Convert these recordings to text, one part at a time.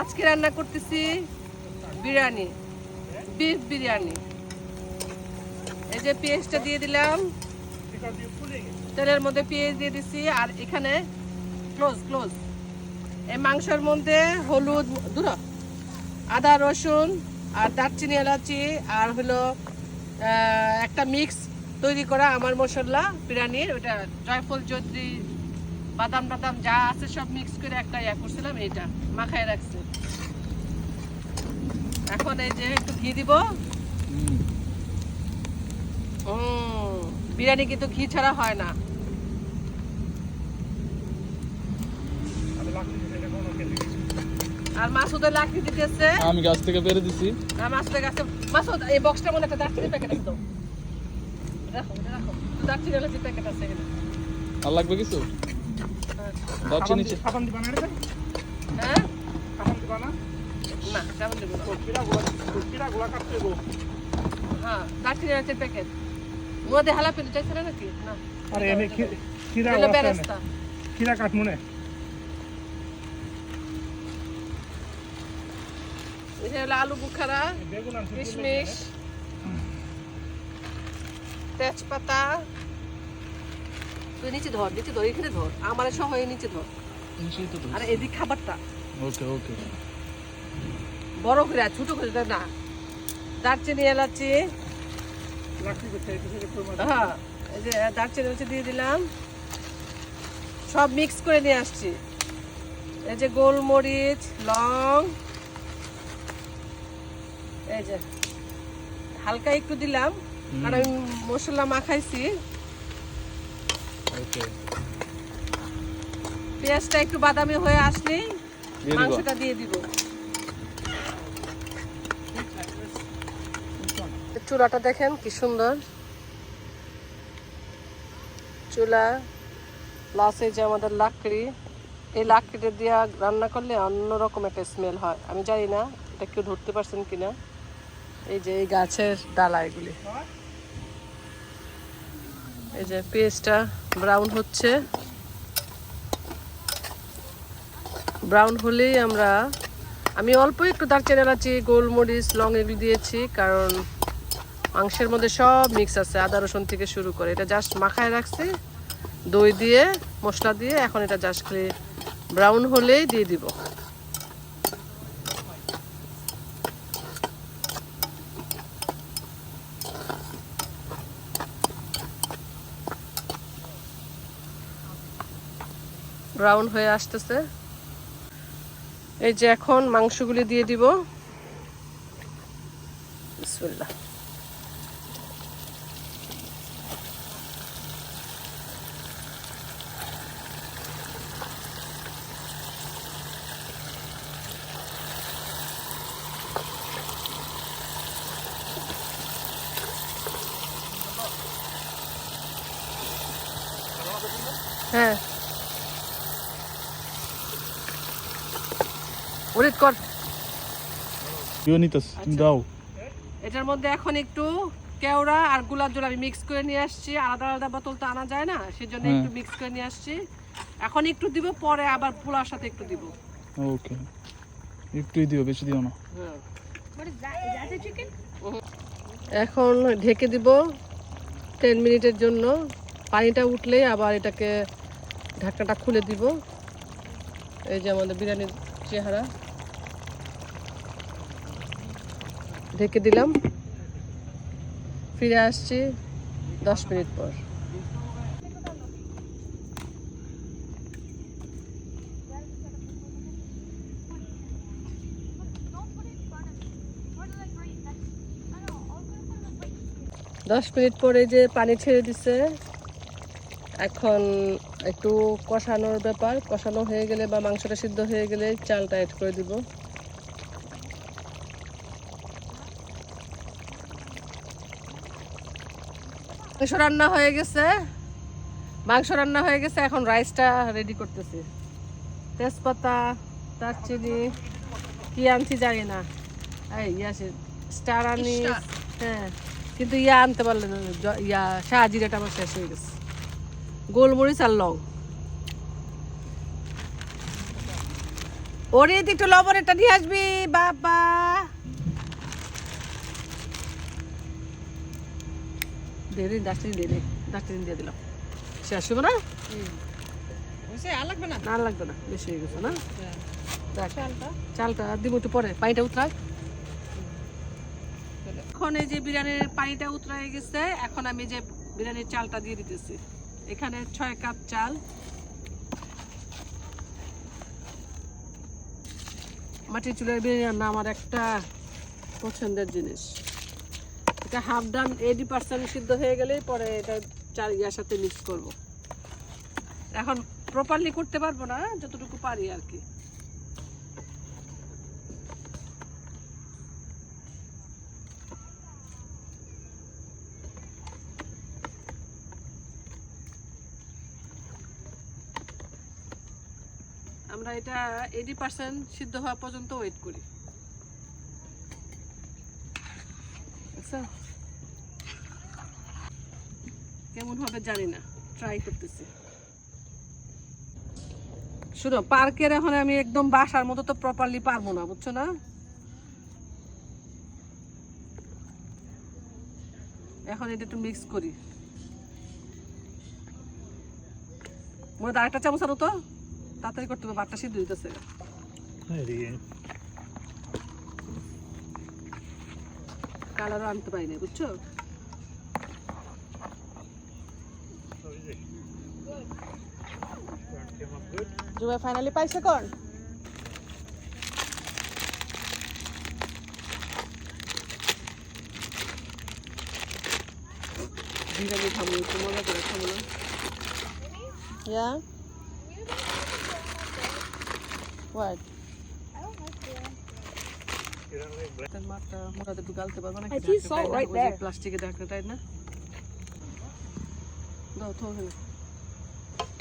আজকে রান্না করতেছি বিরিয়ানি বিফ বিরিয়ানি। এই যে পেঁয়াজটা দিয়ে দিলাম, তেলের মধ্যে পেঁয়াজ দিয়ে দিছি, আর এখানে ক্লোজ ক্লোজ এই মাংসের মধ্যে হলুদ, দূর আদা, রসুন, আর দারচিনি, এলাচি, আর হলো একটা মিক্স তৈরি করা আমার মশলা বিরিয়ানির, ওটা জয়ফল চৌধুরী বাদাম টাদাম যা আছে সব মিক্স করে একটা ইয়া করছিলাম এইটা মাখায় রাখছি। এখন এই যে একটু ঘি দিব। বিরিয়ানি কিন্তু ঘি ছাড়া হয় না। আর মাসুদের লাকড়ি দিতেছে। আমি গাছ থেকে বেড়ে দিছি। আর মাসুদের কাছে মাসুদ এই বক্সটার মধ্যে একটা দারচিনি প্যাকেট আছে তো। রাখো রাখো। দারচিনি প্যাকেট আছে এখানে। আর লাগবে কিছু? যাচ্ছে নিচে সাবান দিবা না এটা? হ্যাঁ? সাবান দিবা না? না কেমন দেবো না। তো পিড়াগুলা পিড়াগুলা কাটতে গো। হ্যাঁ দারচিনি এলাচির প্যাকেট মধ্যে হালা পেলে চাইছে না নাকি? না। আরে এনে এগুলো বেরেস্তা। খিরা কাট মনে এটা হলো আলু বুখারা কিশমিশ তেজপাতা তুই নিচে ধর নিচে ধর এখানে ধর। আমার সহ নিচে ধর। আর এদিক খাবারটা। ওকে ওকে। বড় করে আর ছোট করে না। দারচিনি এলাচি। হ্যাঁ এই যে দারচিনি এলাচি দিয়ে দিলাম। সব মিক্স করে নিয়ে আসছি। এই যে গোলমরিচ লং। এই যে হালকা একটু দিলাম। আর আমি মশলা মাখাইছি। পেঁয়াজটা একটু বাদামি হয়ে আসলেই মাংসটা দিয়ে দিব। চুলাটা দেখেন কি সুন্দর। চুলা প্লাস এই যে আমাদের লাকড়ি এই লাকড়িটা দিয়া রান্না করলে অন্যরকম একটা স্মেল হয়। আমি জানি না এটা কেউ ধরতে পারছেন কিনা। এই যে এই গাছের ডালা এগুলি। এই যে পেঁয়াজটা ব্রাউন হচ্ছে। ব্রাউন হলেই আমরা, আমি অল্প একটু দারচিনি এলাচি গোলমরিচ, লং এগুলো দিয়েছি, কারণ মাংসের মধ্যে সব মিক্স আছে, আদা, রসুন থেকে শুরু করে। এটা জাস্ট মাখায় রাখছি, দই দিয়ে, মশলা দিয়ে, এখন এটা জাস্ট খালি ব্রাউন হলেই দিয়ে দিব। ব্রাউন হয়ে আসতেছে। এই যে এখন মাংসগুলি দিয়ে দিব। বিসমিল্লাহ। হ্যাঁ। ওরিট কর। তুমি দাও। এটার মধ্যে এখন একটু কেওড়া আর গোলাপ জল আমি মিক্স করে নিয়ে আসছি। আলাদা আলাদা বোতল তো আনা যায় না সেজন্য হ্যাঁ। একটু মিক্স করে নিয়ে আসছি। এখন একটু দিব পরে আবার পোলার সাথে একটু দিব। ওকে। একটুই দিও বেশি দিও না। এখন ঢেকে দিব টেন মিনিটের জন্য। পানিটা উঠলেই আবার এটাকে ঢাকনাটা খুলে দিব। এই যে আমাদের বিরিয়ানির চেহারা। ঢেকে দিলাম। ফিরে আসছি দশ মিনিট পর। দশ মিনিট পরে যে পানি ছেড়ে দিছে, এখন একটু কষানোর ব্যাপার। কষানো হয়ে গেলে বা মাংসটা সিদ্ধ হয়ে গেলে চালটা অ্যাড করে দিব। মাংস রান্না হয়ে গেছে। মাংস রান্না হয়ে গেছে এখন রাইসটা রেডি করতেছি। তেজপাতা দারচিনি কি আনছি জানি না। এই ইয়া স্টার আনি হ্যাঁ কিন্তু ইয়া আনতে পারলে না ইয়া শাহজিরাটা আমার শেষ হয়ে গেছে। গোলমরিচ আর লং। ওরে একটু লবণ এটা নিয়ে আসবি বাবা। ডাস্টবিন দে রে ডাস্টবিন দিয়ে দিলাম। শেষ হবে না? আর লাগবে না? না লাগবে না বেশি হয়ে গেছে না? দেখ চালটা? দিব একটু পরে পানিটা উতরাক এখন এই যে বিরিয়ানির পানিটা উতরাই গেছে এখন আমি যে বিরিয়ানির চালটা দিয়ে দিতেছি। এখানে ছয় কাপ চাল। মাটির চুলের বিরিয়ানি রান্না আমার একটা পছন্দের জিনিস। এটা হাফ ডান এইটি পার্সেন্ট সিদ্ধ হয়ে গেলেই পরে এটা চাল ইয়ার সাথে মিক্স করব। এখন প্রপারলি করতে পারব না যতটুকু পারি আর কি। আমরা এটা এইটি পার্সেন্ট সিদ্ধ হওয়া পর্যন্ত ওয়েট করি। আচ্ছা। কেমন হবে জানি না ট্রাই করতেছি। শুনো পার্কের এখন আমি একদম বাসার মতো তো প্রপারলি পারব না, বুঝছ না? এখন এটা একটু মিক্স করি। মনে আরেকটা চামচ আরও তো। তাড়াতাড়ি করতে হবে, ভাতটা সিদ্ধ হইতেছে। কালারও আনতে পারি না বুঝছ? জুবাই ফাইনালি পাইছে কোন বিরিয়ানি খাব, একটু মজা করে খাব না? হোয়াট তার মোটাতে একটু গালতে পারব না I see salt right there. প্লাস্টিকে ঢাকনা তাই না দাও তো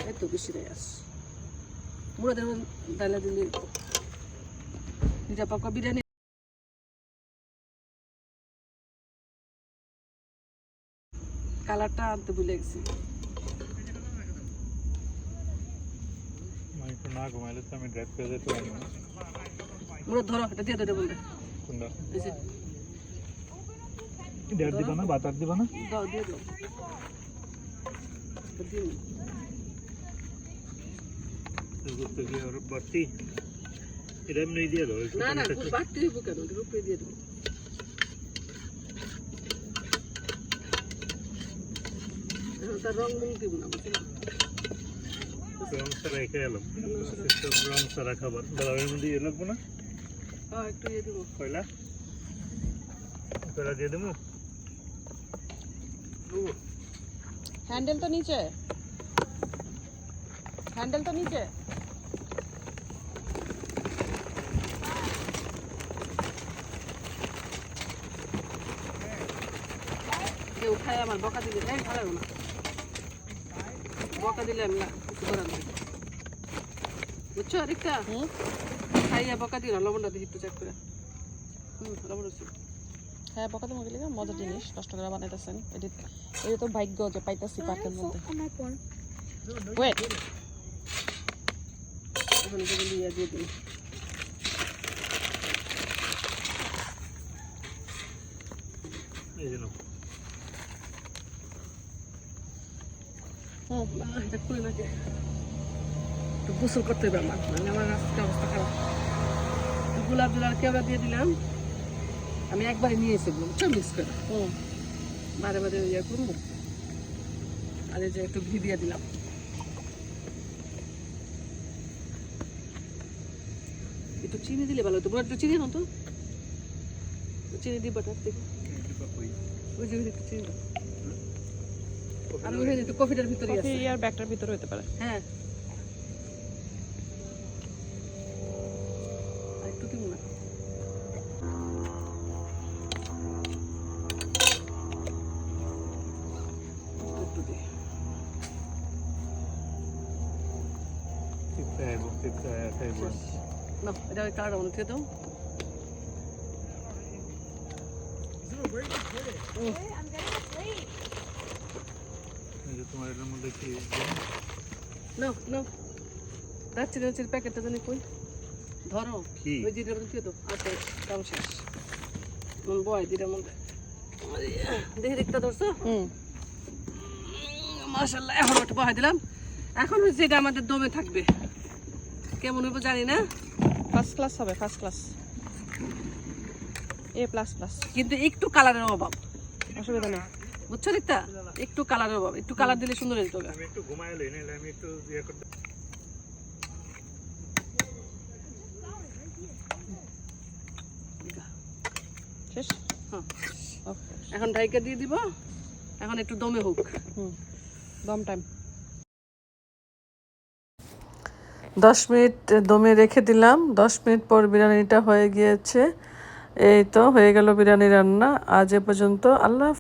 এই তো বেশি দেয় আস মুরাদের ডালা দিলে নিজা পাকা বিরিয়ানি কালারটা আনতে ভুলে গেছি না ঘুমাইলে তো আমি ড্রাইভ করে যেতে পারি না মুরাদ ধরো এটা দিয়ে দেবে বলতে এই দিবা না বাতার দিবা না? দাও দিয়ে দাও। এটা দিয়ে নিই। করতে গিয়ে ওর বাড়তি। এটা এমনি দিয়ে দাও না না পানিটা হইব কেন? রূপে দিয়ে দেবো তার রং মং দিব না রং ছাড়া খেয়ে এলাম রং ছাড়া খাবার। দাদা এর মধ্যে ইয়ে না? হ্যাঁ একটু ইয়ে দিব। কয়লা? কয়লা দিয়ে দেবো? হ্যান্ডেল তো নিচে। হ্যান্ডেল তো নিচে। কেউ খায় আমার বকা দিলে। এই ভালো না। বকা দিলে আমি না কিছু করার বুঝছ আরেকটা হুম। খাইয়া বকা দিও না লবণটা দিয়ে একটু চেক করে। হুম লবণ আছে হ্যাঁ বকা তোমাকে লিখা মজার জিনিস কষ্ট করে বানাইতেছেন। এটি এটা তো ভাগ্য যে পাইতাছি পার্কের মধ্যে। ওয়েট এখন থেকে দিয়ে দিয়ে দিই। এই যে নাও। হুম এটা খুলে নাকি? একটু গোসল করতে হবে আমার। মানে আমার আজকে অবস্থা খারাপ। গোলাপ জল কেওড়া দিয়ে দিলাম। আমি একবারে নিয়ে এসে বুঝছ মিক্স করে হুম। মাঝে মাঝে ইয়ে করব। আর এই যে একটু ঘি দিয়ে দিলাম। একটু চিনি দিলে ভালো হতো। বড় একটু চিনি হতো চিনি দিই বাটার থেকে। ওই যে একটু চিনি দাও। আর ওই যে কফিটার ভিতরে আছে। কফি আর ব্যাগটার ভিতরে হতে পারে। হ্যাঁ। না এটা ওই মনে থেকে দাও এই যে তোমার এটার মধ্যে কি না না রাচ্ছি রাচ্ছির প্যাকেটটা জানি কই ধরো? ওই দিনের মধ্যে দিয়ে দাও আচ্ছা কাম শেষ নুন বয় দিনের মধ্যে দেখি ধরছো হুম এখন একটু বহাই দিলাম এখন হচ্ছে এটা আমাদের দমে থাকবে কেমন হইব জানি না। ফার্স্ট ক্লাস হবে first class A plus plus কিন্তু একটু কালারের অভাব। অসুবিধা নেই। বুঝছ রিক্তা একটু কালারের অভাব। একটু কালার দিলে সুন্দর হইতো আমি একটু ঘুমাই লই নাহলে আমি একটু ইয়ে করতে শেষ? হ্যাঁ। এখন ডাইকা দিয়ে দিব। এখন একটু দমে হোক। হুম। দম টাইম দশ মিনিট দমে রেখে দিলাম। দশ মিনিট পর বিরিয়ানিটা হয়ে গিয়েছে। এই তো, হয়ে গেল বিরিয়ানি রান্না। আজ এ পর্যন্ত আল্লাহ